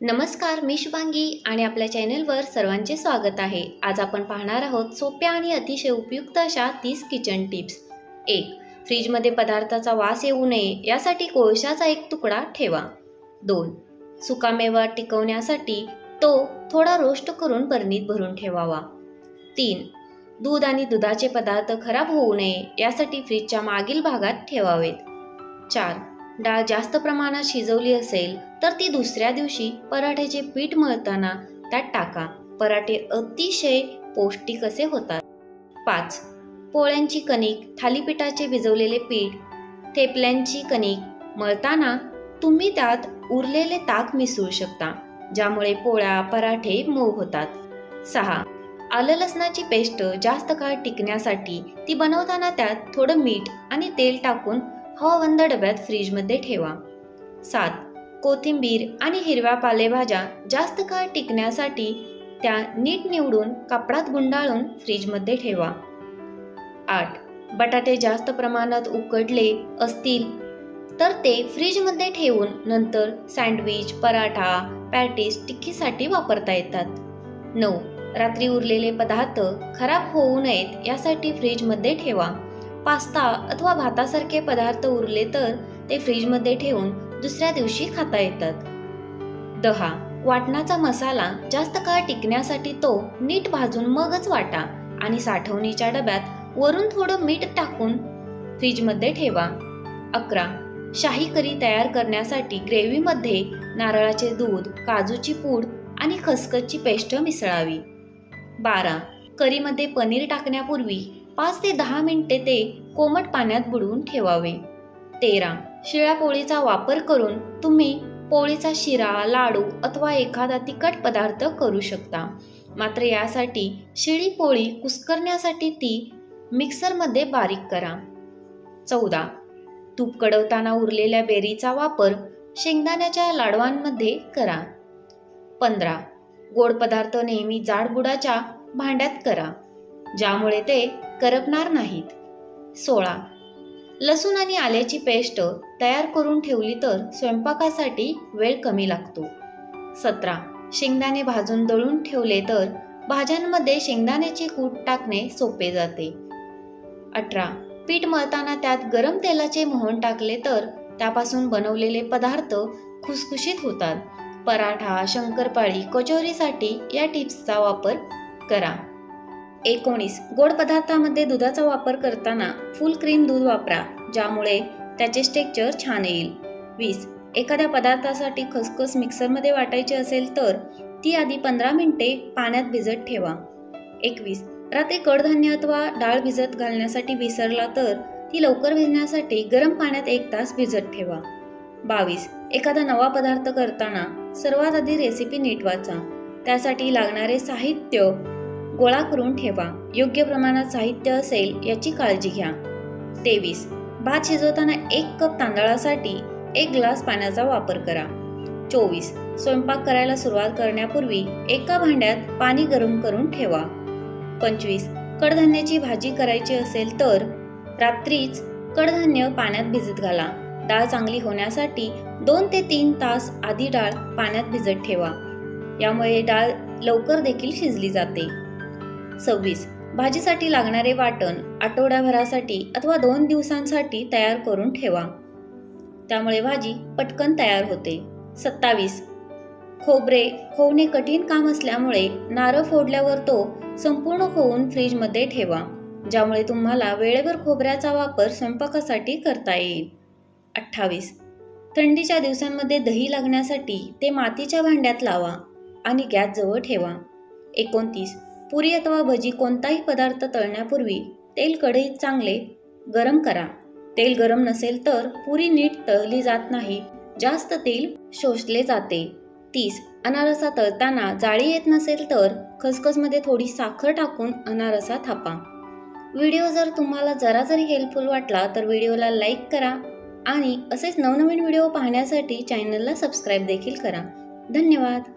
नमस्कार मी शुभांगी आणि आपल्या चॅनलवर सर्वांचे स्वागत आहे. आज आपण पाहणार आहोत सोप्या आणि अतिशय उपयुक्त अशा तीस किचन टिप्स. एक फ्रीजमध्ये पदार्थाचा वास येऊ नये यासाठी कोळशाचा एक तुकडा ठेवा. दोन सुकामेवा टिकवण्यासाठी तो थोडा रोस्ट करून बरणीत भरून ठेवावा. तीन दूध आणि दुधाचे पदार्थ खराब होऊ नये यासाठी फ्रीजच्या मागील भागात ठेवावेत. चार डाळ जास्त प्रमाणात शिजवली असेल तर ती दुसऱ्या दिवशी पराठ्याचे पीठ मळताना त्यात टाका. पराठे अतिशय पौष्टिक असे होतात. पाच. पोळ्यांची कणिक थालीपीठाचे भिजवलेले पीठ. थेपल्यांची कणिक मळताना तुम्ही त्यात उरलेले ताक मिसळू शकता ज्यामुळे पोळ्या पराठे मऊ होतात. सहा. आलं लसणाची पेस्ट जास्त काळ टिकण्यासाठी ती बनवताना त्यात थोडं मीठ आणि तेल टाकून हवाबंद डब्यात फ्रीजमध्ये ठेवा. सात. कोथिंबीर आणि हिरव्या पालेभाज्या जास्त काळ टिकण्यासाठी त्या नीट निवडून कापडात गुंडाळून फ्रीजमध्ये ठेवा. आठ. बटाटे जास्त प्रमाणात उकडले असतील तर ते फ्रीजमध्ये ठेवून नंतर सँडविच पराठा पॅटीस टिक्कीसाठी वापरता येतात. नऊ. रात्री उरलेले पदार्थ खराब होऊ नयेत यासाठी फ्रीजमध्ये ठेवा. पास्ता अथवा भातासारखे पदार्थ उरले तर ते फ्रीजमध्ये ठेवून दुसऱ्या दिवशी खाता येतात. दहा. वाटणाचा मसाला जास्त काळ टिकण्यासाठी तो नीट भाजून मगच वाटा आणि साठवणीच्या डब्यात वरून थोडं मीठ टाकून फ्रीजमध्ये ठेवा. अकरा. शाही करी तयार करण्यासाठी ग्रेव्हीमध्ये नारळाचे दूध काजूची पूड आणि खसखसची पेस्ट मिसळावी. बारा. करीमध्ये पनीर टाकण्यापूर्वी पाच ते दहा मिनिटे ते कोमट पाण्यात बुडवून ठेवावे. तेरा. शिळ्या पोळीचा वापर करून तुम्ही पोळीचा शिरा लाडू अथवा एखादा तिखट पदार्थ करू शकता. मात्र यासाठी शिळी पोळी कुस्करण्यासाठी ती मिक्सरमध्ये बारीक करा. चौदा. तूप कडवताना उरलेल्या बेरीचा वापर शेंगदाण्याच्या लाडवांमध्ये करा. पंधरा. गोड पदार्थ नेहमी जाडबुडाच्या भांड्यात करा ज्यामुळे ते करपणार नाहीत. सोळा. लसूण आणि आल्याची पेस्ट तयार करून ठेवली तर स्वयंपाकासाठी वेळ कमी लागतो. सतरा. शेंगदाणे भाजून दळून ठेवले तर भाज्यांमध्ये शेंगदाण्याचे कूट टाकणे सोपे जाते. अठरा. पीठ मळताना त्यात गरम तेलाचे मोहन टाकले तर त्यापासून बनवलेले पदार्थ खुसखुशीत होतात. पराठा शंकरपाळी कचोरीसाठी या टिप्सचा वापर करा. एकोणीस. गोड पदार्थामध्ये दुधाचा वापर करताना फुल क्रीम दूध वापरा ज्यामुळे त्याचे स्टेक्चर छान येईल. वीस. एखाद्या पदार्थासाठी खसखस मिक्सरमध्ये वाटायची असेल तर ती आधी पंधरा मिनिटे पाण्यात भिजत ठेवा. एकवीस. रात्री कडधान्य अथवा डाळ भिजत घालण्यासाठी विसरला तर ती लवकर भिजण्यासाठी गरम पाण्यात एक तास भिजत ठेवा. बावीस. एखादा नवा पदार्थ करताना सर्वात आधी रेसिपी नीट वाचा. त्यासाठी लागणारे साहित्य गोळा करून ठेवा. योग्य प्रमाणात साहित्य असेल याची काळजी घ्या. तेवीस. भात शिजवताना एक कप तांदळासाठी एक ग्लास पाण्याचा वापर करा. चोवीस. स्वयंपाक करायला सुरुवात करण्यापूर्वी एका भांड्यात पाणी गरम करून ठेवा. पंचवीस. कडधान्याची भाजी करायची असेल तर रात्रीच कडधान्य पाण्यात भिजत घाला. डाळ चांगली होण्यासाठी दोन ते तीन तास आधी डाळ पाण्यात भिजत ठेवा. यामुळे डाळ लवकर देखील शिजली जाते. सव्वीस. भाजीसाठी लागणारे वाटण आठवड्याभरासाठी अथवा दोन दिवसांसाठी तयार करून ठेवा. त्यामुळे भाजी पटकन तयार होते. सत्तावीस. खोबरे खोवणे कठीण काम असल्यामुळे नारळ फोडल्यावर तो संपूर्ण खोवून फ्रीजमध्ये ठेवा ज्यामुळे तुम्हाला वेळेवर खोबऱ्याचा वापर स्वयंपाकासाठी करता येईल. अठ्ठावीस. थंडीच्या दिवसांमध्ये दही लागण्यासाठी ते मातीच्या भांड्यात लावा आणि गॅस जवळ ठेवा. एकोणतीस. पुरी अथवा भजी कोणताही पदार्थ तळण्यापूर्वी तेल कढईत चांगले गरम करा. तेल गरम नसेल तर पुरी नीट तळली जात नाही. जास्त तेल शोषले जाते. तीस अनारसा तळताना जाळी येत नसेल तर खसखसमध्ये थोडी साखर टाकून अनारसा थापा. व्हिडिओ जर तुम्हाला जरा जरी हेल्पफुल वाटला तर व्हिडिओला लाईक करा आणि असेच नवनवीन व्हिडिओ पाहण्यासाठी चॅनलला सबस्क्राईब देखील करा. धन्यवाद!